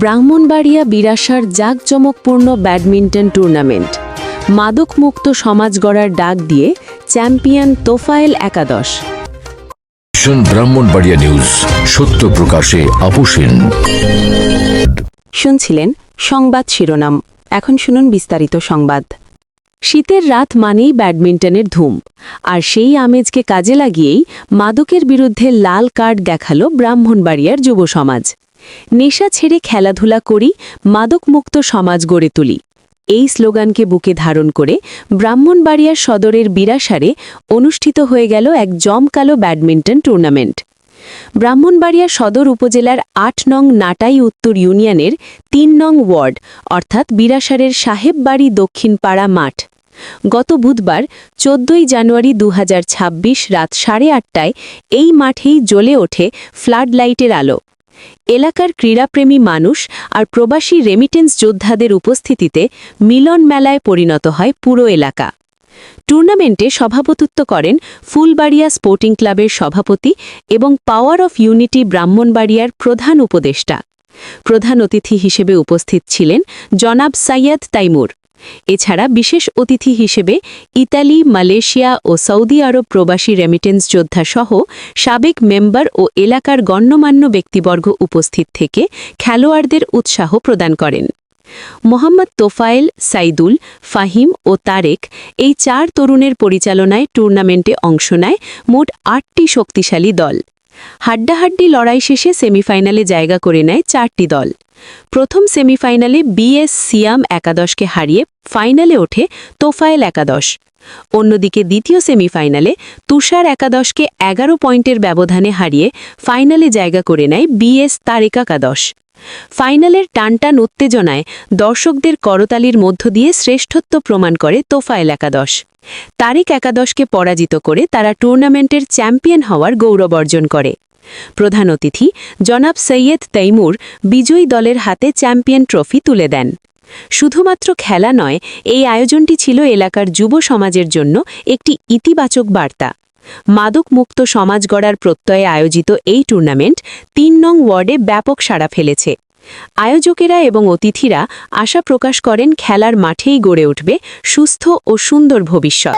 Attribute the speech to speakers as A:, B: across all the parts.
A: ব্রাহ্মণবাড়িয়া বিরাসার জাঁকজমকপূর্ণ badminton tournament. মাদকমুক্ত সমাজ গড়ার ডাক দিয়ে চ্যাম্পিয়ন তোফায়েল একাদশ।
B: ব্রাহ্মণবাড়িয়া নিউজ সত্য প্রকাশে আপোষহীন।
A: শুনছিলেন সংবাদ শিরোনাম। এখন শুনুন বিস্তারিত সংবাদ। শীতের রাত মানেই ব্যাডমিন্টনের ধুম। আর সেই আমেজকে কাজে লাগিয়েই মাদকের বিরুদ্ধে লাল কার্ড দেখাল ব্রাহ্মণবাড়িয়ার যুব সমাজ নেশা ছেড়ে খেলাধুলা করি, মাদকমুক্ত সমাজ গড়ে তুলি। এই স্লোগানকে বুকে ধারণ করে ব্রাহ্মণবাড়িয়ার সদরের বিরাসারে অনুষ্ঠিত হয়ে গেল এক জমকালো ব্যাডমিন্টন টুর্নামেন্ট। ব্রাহ্মণবাড়িয়া সদর উপজেলার আট নং নাটাই উত্তর ইউনিয়নের তিন নং ওয়ার্ড, অর্থাৎ বিরাসারের সাহেববাড়ি দক্ষিণপাড়া মাঠ। গত বুধবার, চোদ্দই জানুয়ারি দু হাজার ছাব্বিশ রাত সাড়ে আটটায় এই মাঠেই জ্বলে ওঠে ফ্লাড লাইটের আলো। এলাকার ক্রীড়াপ্রেমী মানুষ আর প্রবাসী রেমিটেন্স যোদ্ধাদের উপস্থিতিতে মিলন মেলায় পরিণত হয় পুরো এলাকা। টুর্নামেন্টে সভাপতিত্ব করেন ফুলবাড়িয়া স্পোর্টিং ক্লাবের সভাপতি এবং পাওয়ার অফ ইউনিটি ব্রাহ্মণবাড়িয়ার প্রধান উপদেষ্টা। প্রধান অতিথি হিসেবে উপস্থিত ছিলেন জনাব সাইয়াদ তাইমুর। এছাড়া বিশেষ অতিথি হিসেবে ইতালি, মালয়েশিয়া ও সৌদি আরব প্রবাসী রেমিটেন্স যোদ্ধা সহ সাবেক মেম্বার ও এলাকার গণ্যমান্য ব্যক্তিবর্গ উপস্থিত থেকে খেলোয়াড়দের উৎসাহ প্রদান করেন। মোহাম্মদ তোফায়েল, সাইদুল, ফাহিম ও তারেক এই চার তরুণের পরিচালনায় টুর্নামেন্টে অংশ নেয় মোট আটটি শক্তিশালী দল। হাড্ডাহাড্ডি লড়াই শেষে সেমিফাইনালে জায়গা করে নেয় চারটি দল। প্রথম সেমিফাইনালে বিএস সিয়াম একাদশকে হারিয়ে ফাইনালে ওঠে তোফায়েল একাদশ। অন্যদিকে দ্বিতীয় সেমিফাইনালে তুষার একাদশকে এগারো পয়েন্টের ব্যবধানে হারিয়ে ফাইনালে জায়গা করে নেয় বিএস তারেক একাদশ। ফাইনালের টানটান উত্তেজনায় দর্শকদের করতালির মধ্য দিয়ে শ্রেষ্ঠত্ব প্রমাণ করে তোফায়েল একাদশ। তারেক একাদশকে পরাজিত করে তারা টুর্নামেন্টের চ্যাম্পিয়ন হওয়ার গৌরব অর্জন করে। প্রধান অতিথি জনাব সৈয়দ তৈমুর বিজয়ী দলের হাতে চ্যাম্পিয়ন ট্রফি তুলে দেন। শুধুমাত্র খেলা নয়, এই আয়োজনটি ছিল এলাকার যুব সমাজের জন্য একটি ইতিবাচক বার্তা। মাদকমুক্ত সমাজ গড়ার প্রত্যয়ে আয়োজিত এই টুর্নামেন্ট তিন নং ওয়ার্ডে ব্যাপক সাড়া ফেলেছে। আয়োজকেরা এবং অতিথিরা আশা প্রকাশ করেন খেলার মাঠেই গড়ে উঠবে সুস্থ ও সুন্দর ভবিষ্যৎ।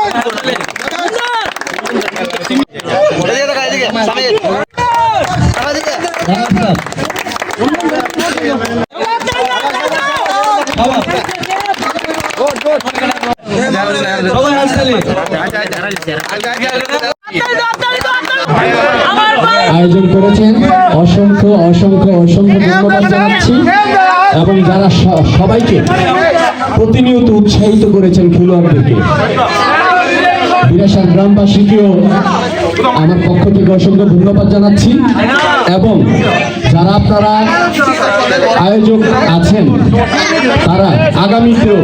C: আয়োজন করেছেন অসংখ্য অসংখ্য অসংখ্য ধন্যবাদ জানাচ্ছি। এবং যারা সবাইকে প্রতিনিয়ত উৎসাহিত করেছেন খেলোয়াড়দেরকে। বিরাসার গ্রামবাসীকেও আমার পক্ষ থেকে অসংখ্য ধন্যবাদ জানাচ্ছি। এবং যারা আপনারা আয়োজক আছেন, তারা আগামীতেও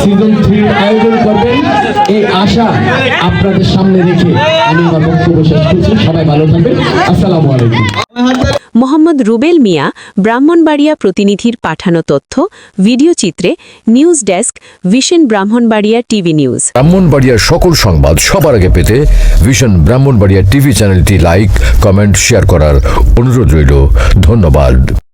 C: সিজন থ্রি আয়োজন করবেন। এই আশা আপনাদের সামনে রেখে আমি আমার বক্তব্য শেষ করছি। সবাই ভালো থাকবেন। আসসালামু আলাইকুম।
A: মোহাম্মদ রুবেল মিয়া, ব্রাহ্মণবাড়িয়া প্রতিনিধির পাঠানো তথ্য, ভিডিও চিত্রে, news desk, vision Brahmanbaria TV news.
B: ব্রাহ্মণবাড়িয়ার সকল সংবাদ সবার আগে পেতে ভিশন ব্রাহ্মণবাড়িয়া টিভি চ্যানেলটি লাইক, কমেন্ট, শেয়ার করার অনুরোধ রইল। ধন্যবাদ।